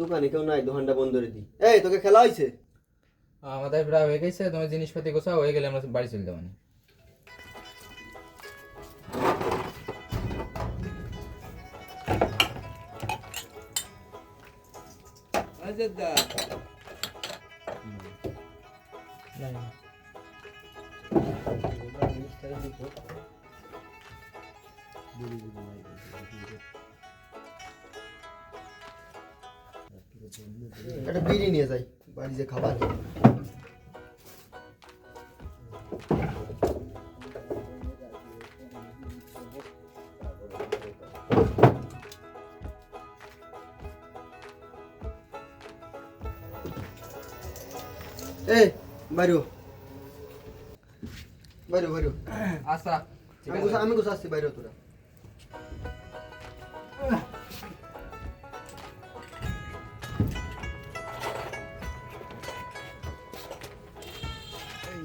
দোকানে কেউ নাই দোকানটা বন্ধ করে দিই। এই তোকে খেলা হয়েছে আমাদের প্রায় হয়ে গেছে তোমার জিনিসপাতি গোছাও হয়ে গেলে আমরা বাড়ি চলে যাব। একটা বিড়ি নিয়ে যাই বাড়ি যে খাবার। এই বাইরো। বাইরো বাইরো। আচ্ছা ঠিক আমি আমি গুছাচ্ছি বাইরো তোরা।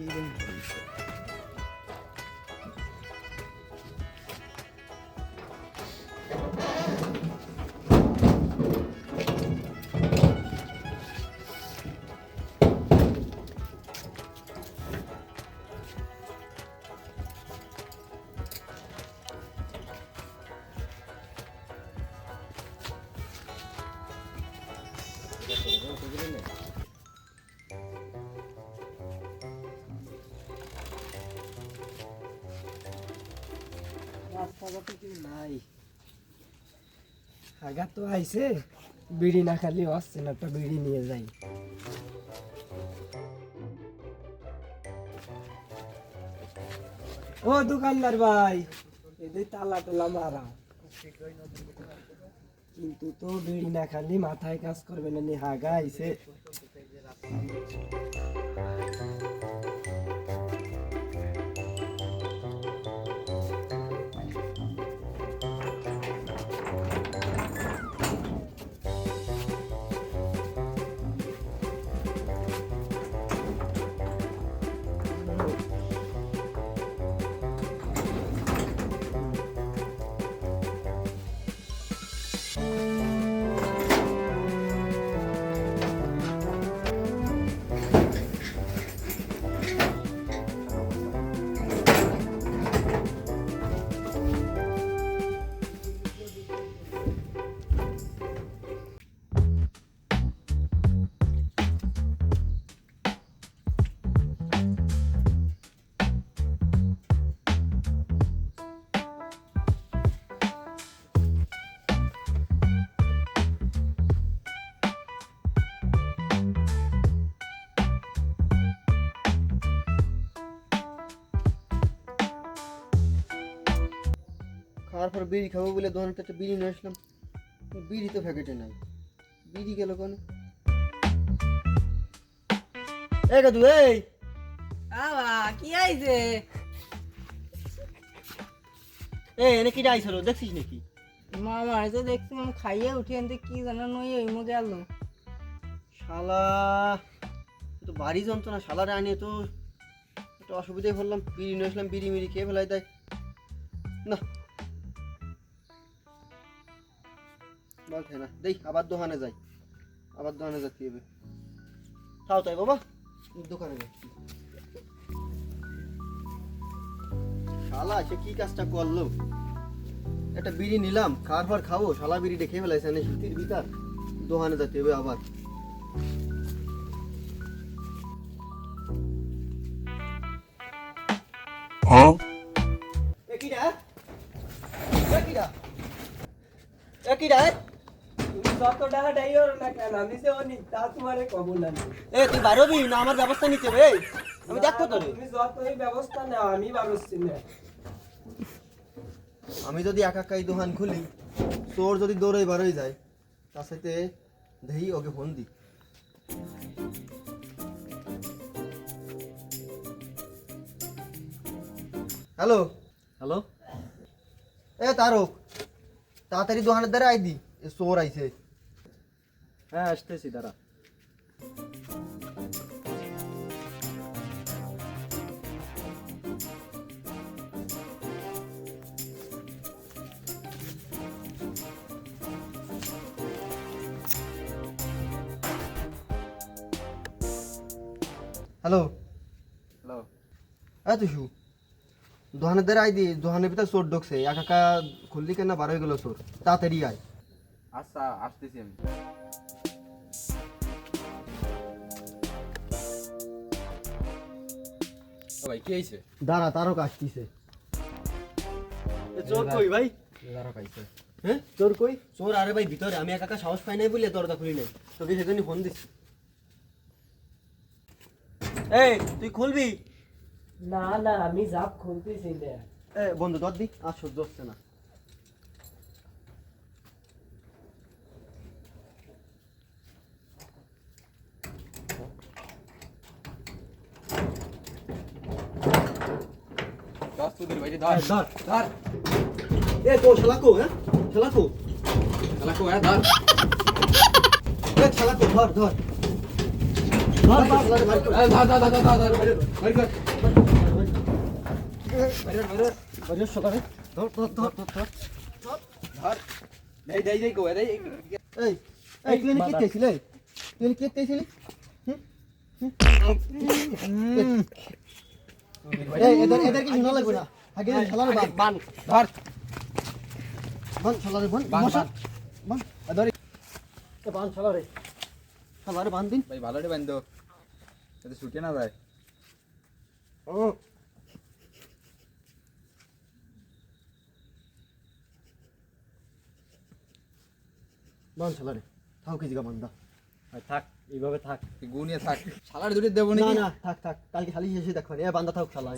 eating. আগা তো আইছে, বিড়ি না খালি আসছে না একটা বিড়ি নিয়ে যাই। ও দোকানদার ভাই, এদের তালা টালা মারা। কিন্তু তো বিড়ি না খালি মাথায় কাজ করবে না নি হাগা আইছে। খাওয়ার পর বিড়ি খাব বলে দোকানে একটা বিড়ি নিয়ে আসলাম। বিড়ি তো প্যাকেটে নাই। বিড়ি গেল কোনে? এই কাদু এই! বাবা কি আইছে? এই এনে কিটা আইছিল দেখছিস নাকি? মামা তো দেখছিলাম খাইয়ে উঠে আনতে কি জানো নই ওই মুখে গেল শালা তো বাড়ি যন্ত্রণা শালারে আনিয়ে তো একটু অসুবিধায় পড়লাম। বিড়ি নিয়ে আসলাম বিড়ি মিড়ি খেয়ে ফেলাই দেয়। না বল খাই না। দেই আবার দোকানে যাই। আবার দোকানে যেতে হবে? তাও তাই বাবা। দোকানে যাই। শালা সে কি কাজটা করল? একটা বিড়ি নিলাম খাওয়ার পর খাব। শালা বিড়ি দেখে ফেলাইছে না শীতের ভিতর। দোকানে যেতে হবে আবার। একিডা একিডা একিডা তুমি যত টাকা ডাইও না কেন আমি সে অনি তা তোমারে কব না এ তুই বারবি না আমার ব্যবস্থা নিতে হবে? আমি দেখব তো তুমি যতই ব্যবস্থা নাও আমি পারছি না আমি যদি একা একাই দোকান খুলি চোর যদি দৌড়ে বারোই যায় তার সাথে দেহি ওকে ফোন দি। হ্যালো? হ্যালো? এ তারক তাড়াতাড়ি দোকানের দ্বারা আই দি। এ চোর আইছে। হ্যাঁ আসতেছি দাঁড়া। হ্যালো। হ্যালো। এ শু দোহানের দ্বারা আই দি দোহানের ভিতরে চোর ঢুকছে। একা খুললি কেন? বার হয়ে গেল চোর। তাড়াতাড়ি আয়। আচ্ছা আসতেছি আমি। ভাই কি দাঁড়া তারও কাটতিছে চোর কই ভাই? দাঁড়া পাইছে হ্যাঁ? চোর কই? চোর আরে ভাই ভিতরে। আমি একা একা সাহস পাই নাই বলে দরজা খুলি নাই। তোকে সেজন্য ফোন দিছি। এই তুই খুলবি? না না আমি জাপ খুলতেছি না এ বন্ধু দর দি। আর সহ্য হচ্ছে না। ধর ধর। ধর এ তো শালাকো হ্যাঁ শালাকো শালা কো হ্যাঁ ধর এ শালাকো ধর ধর ধর ধর ধর ধর ধর ধর ধর ভাই কর এদের কি শোনা লাগবে না আগে শালারে বান। বান। ধর। বান শালারে বান। বান, মশা বান। বান। ধরে। এ বান শালারে শালারে বান দিন। ভাই যাতে না যায়। ও বান শালারে থাও কি জিগা বান্দা থাক। এইভাবে থাক। থাক। শালার দুটি দেবো না থাক থাক। কালকে খালি এসে দেখো এ বান্দা থাক শালা